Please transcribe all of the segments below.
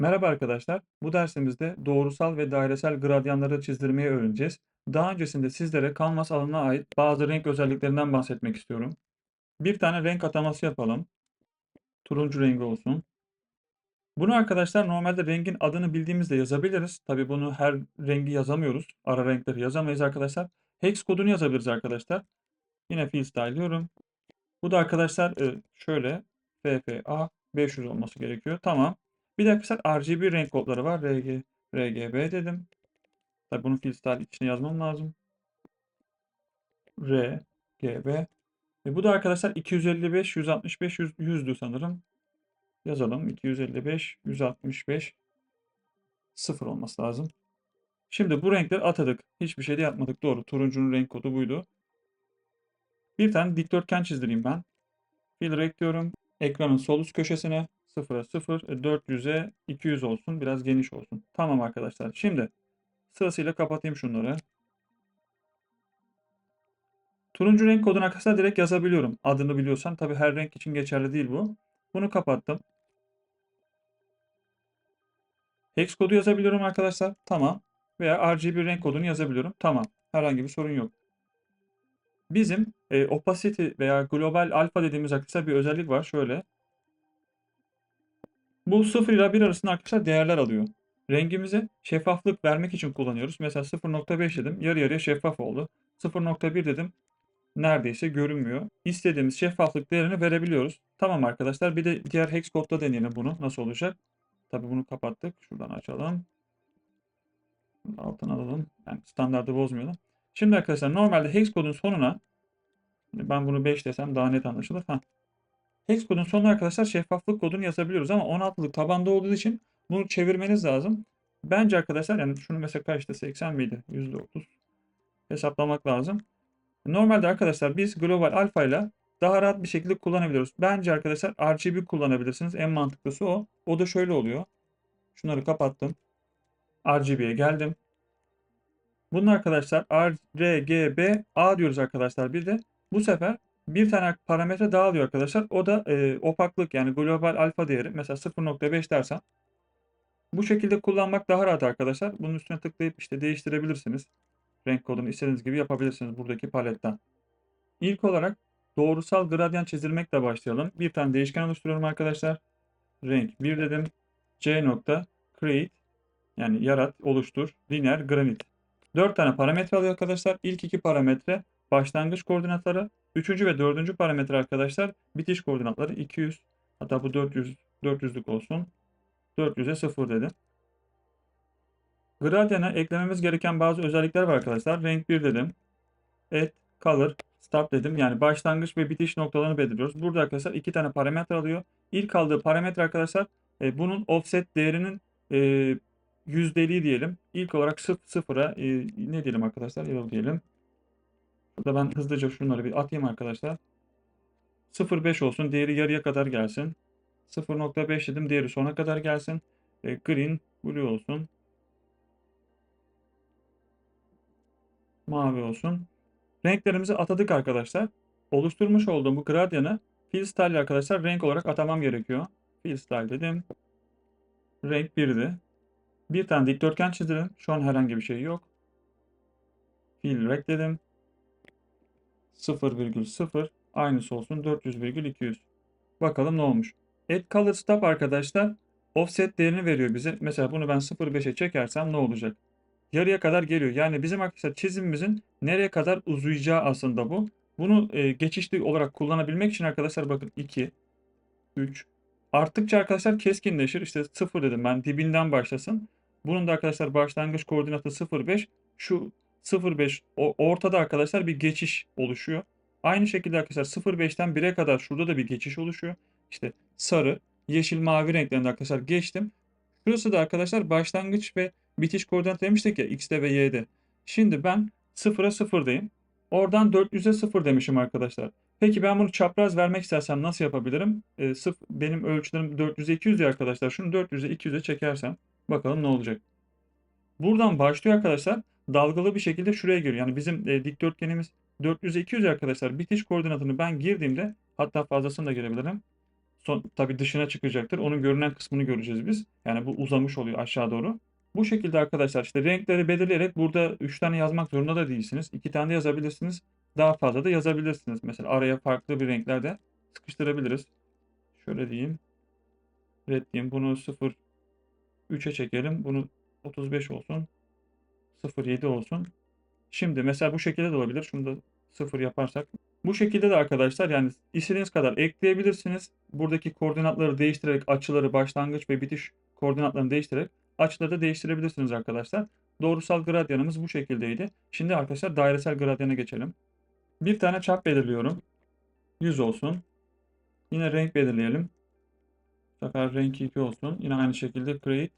Merhaba arkadaşlar. Bu dersimizde doğrusal ve dairesel gradyanları çizdirmeyi öğreneceğiz. Daha öncesinde sizlere kanvas alanına ait bazı renk özelliklerinden bahsetmek istiyorum. Bir tane renk ataması yapalım. Turuncu rengi olsun. Bunu arkadaşlar normalde rengin adını bildiğimizde yazabiliriz. Tabi bunu her rengi yazamıyoruz. Ara renkleri yazamayız arkadaşlar. Hex kodunu yazabiliriz arkadaşlar. Yine fill style. Bu da arkadaşlar e, şöyle FFA 500 olması gerekiyor. Tamam. Bir de arkadaşlar RGB renk kodları var. RG, RGB dedim. Tabi bunu fill style içine yazmam lazım. RGB. E bu da arkadaşlar 255, 165, 100, 100'dü sanırım. Yazalım. 255, 165, 0 olması lazım. Şimdi bu renkleri atadık. Hiçbir şey de yapmadık. Doğru. Turuncunun renk kodu buydu. Bir tane dikdörtgen çizdireyim ben. Fill rect diyorum. Ekranın sol üst köşesine 0'a 0, 400'e 200 olsun. Biraz geniş olsun. Tamam arkadaşlar. Şimdi sırasıyla kapatayım şunları. Turuncu renk kodunu arkadaşlar direkt yazabiliyorum. Adını biliyorsan. Tabi her renk için geçerli değil bu. Bunu kapattım. Hex kodu yazabiliyorum arkadaşlar. Tamam. Veya RGB renk kodunu yazabiliyorum. Tamam. Herhangi bir sorun yok. Bizim e, opacity veya global alfa dediğimiz arkadaşlar bir özellik var. Şöyle. Bu 0 ile 1 arasında arkadaşlar değerler alıyor. Rengimize şeffaflık vermek için kullanıyoruz. Mesela 0.5 dedim. Yarı yarıya şeffaf oldu. 0.1 dedim. Neredeyse görünmüyor. İstediğimiz şeffaflık değerini verebiliyoruz. Tamam arkadaşlar. Bir de diğer hex kodda deneyelim bunu. Nasıl olacak? Tabi bunu kapattık. Şuradan açalım. Altına alalım. Yani standartı bozmayalım. Şimdi arkadaşlar normalde hex kodun sonuna ben bunu 5 desem daha net anlaşılır. Ha. Hex kodun sonuna arkadaşlar şeffaflık kodunu yazabiliyoruz ama 16'lık tabanda olduğu için bunu çevirmeniz lazım. Bence arkadaşlar yani şunu mesela kaçta 80 miydi? %30 hesaplamak lazım. Normalde arkadaşlar biz global alfa ile daha rahat bir şekilde kullanabiliyoruz. Bence arkadaşlar RGB kullanabilirsiniz. En mantıklısı o. O da şöyle oluyor. Şunları kapattım. RGB'ye geldim. Bunun arkadaşlar R, R, G, B, A diyoruz arkadaşlar. Bir de bu sefer bir tane parametre daha alıyor arkadaşlar. O da e, opaklık yani global alfa değeri. Mesela 0.5 dersem. Bu şekilde kullanmak daha rahat arkadaşlar. Bunun üstüne tıklayıp işte değiştirebilirsiniz. Renk kodunu istediğiniz gibi yapabilirsiniz buradaki paletten. İlk olarak doğrusal gradyan çizdirmekle başlayalım. Bir tane değişken oluşturuyorum arkadaşlar. Renk 1 dedim. C nokta create yani yarat, oluştur, linear, granit. 4 tane parametre alıyor arkadaşlar. İlk iki parametre başlangıç koordinatları. Üçüncü ve dördüncü parametre arkadaşlar bitiş koordinatları 200. Hatta bu 400 400'lük olsun. 400'e 0 dedim. Gradient'e eklememiz gereken bazı özellikler var arkadaşlar. Renk 1 dedim. Add, color, start dedim. Yani başlangıç ve bitiş noktalarını belirliyoruz. Burada arkadaşlar iki tane parametre alıyor. İlk aldığı parametre arkadaşlar e, bunun offset değerinin e, yüzdeliği diyelim. İlk olarak 0 sıfıra e, ne diyelim arkadaşlar? Yıl diyelim. Burada ben hızlıca şunları bir atayım arkadaşlar. 0.5 olsun. Değeri yarıya kadar gelsin. 0.5 dedim. Değeri sona kadar gelsin. E, green, blue olsun. Mavi olsun. Renklerimizi atadık arkadaşlar. Oluşturmuş olduğum bu gradyanı fill style arkadaşlar renk olarak atamam gerekiyor. Fill style dedim. Renk 1'di. Bir tane dikdörtgen çizdim. Şu an herhangi bir şey yok. Fill rect dedim. 0,0 aynısı olsun 400,200. Bakalım ne olmuş. Add color stop arkadaşlar offset değerini veriyor bize. Mesela bunu ben 0,5'e çekersem ne olacak? Yarıya kadar geliyor. Yani bizim arkadaşlar çizimimizin nereye kadar uzayacağı aslında bu. Bunu e, geçişli olarak kullanabilmek için arkadaşlar bakın 2, 3. Arttıkça arkadaşlar keskinleşir. İşte 0 dedim ben dibinden başlasın. Bunun da arkadaşlar başlangıç koordinatı 0,5. Şu 0,5 ortada arkadaşlar bir geçiş oluşuyor. Aynı şekilde arkadaşlar 0,5'ten 1'e kadar şurada da bir geçiş oluşuyor. İşte sarı, yeşil, mavi renklerinde arkadaşlar geçtim. Şurası da arkadaşlar başlangıç ve bitiş koordinat demiştik ya x'de ve y'de. Şimdi ben 0'a 0'dayım. Oradan 400'e 0 demişim arkadaşlar. Peki ben bunu çapraz vermek istersem nasıl yapabilirim? E, sıf, benim ölçülerim 400'e 200 ya arkadaşlar. Şunu 400'e 200'e çekersem bakalım ne olacak. Buradan başlıyor arkadaşlar. Dalgalı bir şekilde şuraya geliyor. Yani bizim e, dikdörtgenimiz 400'e 200 arkadaşlar. Bitiş koordinatını ben girdiğimde hatta fazlasını da girebilirim. son, tabii dışına çıkacaktır. Onun görünen kısmını göreceğiz biz. Yani bu uzamış oluyor aşağı doğru. Bu şekilde arkadaşlar işte renkleri belirleyerek burada 3 tane yazmak zorunda da değilsiniz. 2 tane de yazabilirsiniz. Daha fazla da yazabilirsiniz. Mesela araya farklı bir renkler de sıkıştırabiliriz. Şöyle diyeyim. Red diyeyim. Bunu 0 3'e çekelim. Bunu 35 olsun. 0.7 olsun. Şimdi mesela bu şekilde de olabilir. Şunu da 0 yaparsak. Bu şekilde de arkadaşlar yani istediğiniz kadar ekleyebilirsiniz. Buradaki koordinatları değiştirerek açıları başlangıç ve bitiş koordinatlarını değiştirerek açıları da değiştirebilirsiniz arkadaşlar. Doğrusal gradyanımız bu şekildeydi. Şimdi arkadaşlar dairesel gradyana geçelim. Bir tane çap belirliyorum. 100 olsun. Yine renk belirleyelim. Bu sefer renk 2 olsun. Yine aynı şekilde create.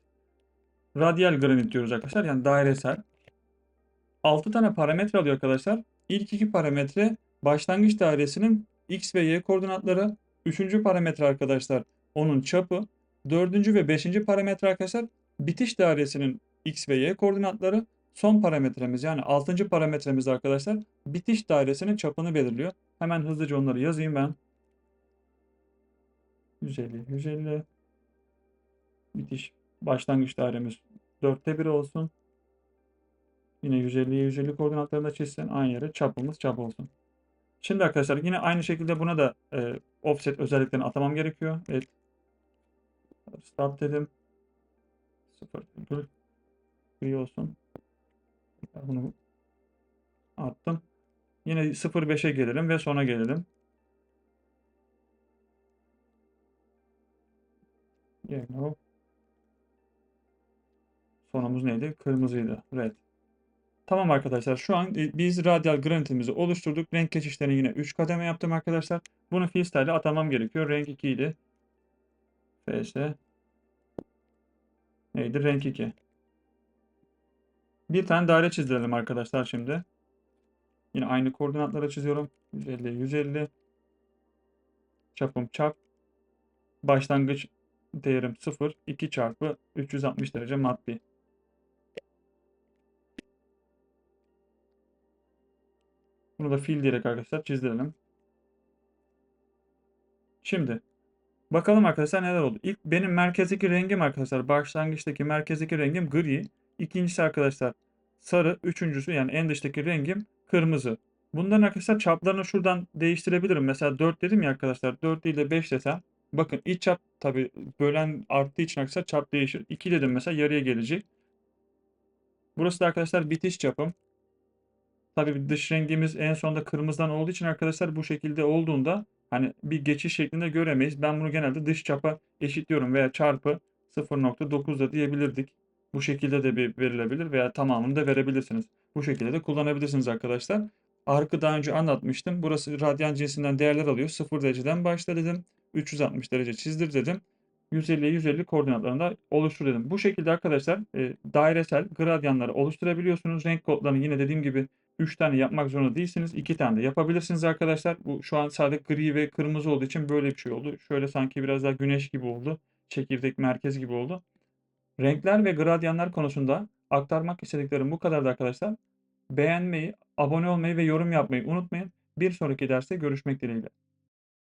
Radyal granit diyoruz arkadaşlar. Yani dairesel. 6 tane parametre alıyor arkadaşlar. İlk iki parametre başlangıç dairesinin x ve y koordinatları. Üçüncü parametre arkadaşlar onun çapı. Dördüncü ve beşinci parametre arkadaşlar bitiş dairesinin x ve y koordinatları. Son parametremiz yani altıncı parametremiz arkadaşlar bitiş dairesinin çapını belirliyor. Hemen hızlıca onları yazayım ben. 150, 150. Bitiş başlangıç dairemiz 4'te 1 olsun. Yine 150'ye 150 koordinatlarında çizsin. Aynı yere çapımız çap olsun. Şimdi arkadaşlar yine aynı şekilde buna da e, offset özelliklerini atamam gerekiyor. Evet. Start dedim. 0 gri olsun. Bunu attım. Yine 0.5'e gelelim ve sona gelelim. Yellow. Sonumuz neydi? Kırmızıydı. Red. Tamam arkadaşlar şu an e, biz radyal granitimizi oluşturduk. Renk geçişlerini yine 3 kademe yaptım arkadaşlar. Bunu freestyle atamam gerekiyor. Renk 2 idi. FS. Neydi? Renk 2. Bir tane daire çizelim arkadaşlar şimdi. Yine aynı koordinatlara çiziyorum. 150, 150. Çapım çap. Başlangıç değerim 0. 2 çarpı 360 derece maddi. Bunu da fil diyerek arkadaşlar çizdirelim. Şimdi bakalım arkadaşlar neler oldu. İlk benim merkezdeki rengim arkadaşlar başlangıçtaki merkezdeki rengim gri. İkincisi arkadaşlar sarı. Üçüncüsü yani en dıştaki rengim kırmızı. Bunların arkadaşlar çaplarını şuradan değiştirebilirim. Mesela 4 dedim ya arkadaşlar 4 değil de 5 desem. Bakın iç çap tabi bölen arttığı için arkadaşlar çap değişir. 2 dedim mesela yarıya gelecek. Burası da arkadaşlar bitiş çapım. Tabii dış rengimiz en sonda kırmızıdan olduğu için arkadaşlar bu şekilde olduğunda hani bir geçiş şeklinde göremeyiz. Ben bunu genelde dış çapa eşitliyorum veya çarpı 0.9 da diyebilirdik. Bu şekilde de bir verilebilir veya tamamını da verebilirsiniz. Bu şekilde de kullanabilirsiniz arkadaşlar. Arkı daha önce anlatmıştım. Burası radyan cinsinden değerler alıyor. 0 dereceden başla dedim. 360 derece çizdir dedim. 150'ye 150 koordinatlarında oluştur dedim. Bu şekilde arkadaşlar e, dairesel gradyanları oluşturabiliyorsunuz. Renk kodlarını yine dediğim gibi 3 tane yapmak zorunda değilsiniz. 2 tane de yapabilirsiniz arkadaşlar. Bu şu an sadece gri ve kırmızı olduğu için böyle bir şey oldu. Şöyle sanki biraz daha güneş gibi oldu. Çekirdek merkez gibi oldu. Renkler ve gradyanlar konusunda aktarmak istediklerim bu kadardı arkadaşlar. Beğenmeyi, abone olmayı ve yorum yapmayı unutmayın. Bir sonraki derste görüşmek dileğiyle.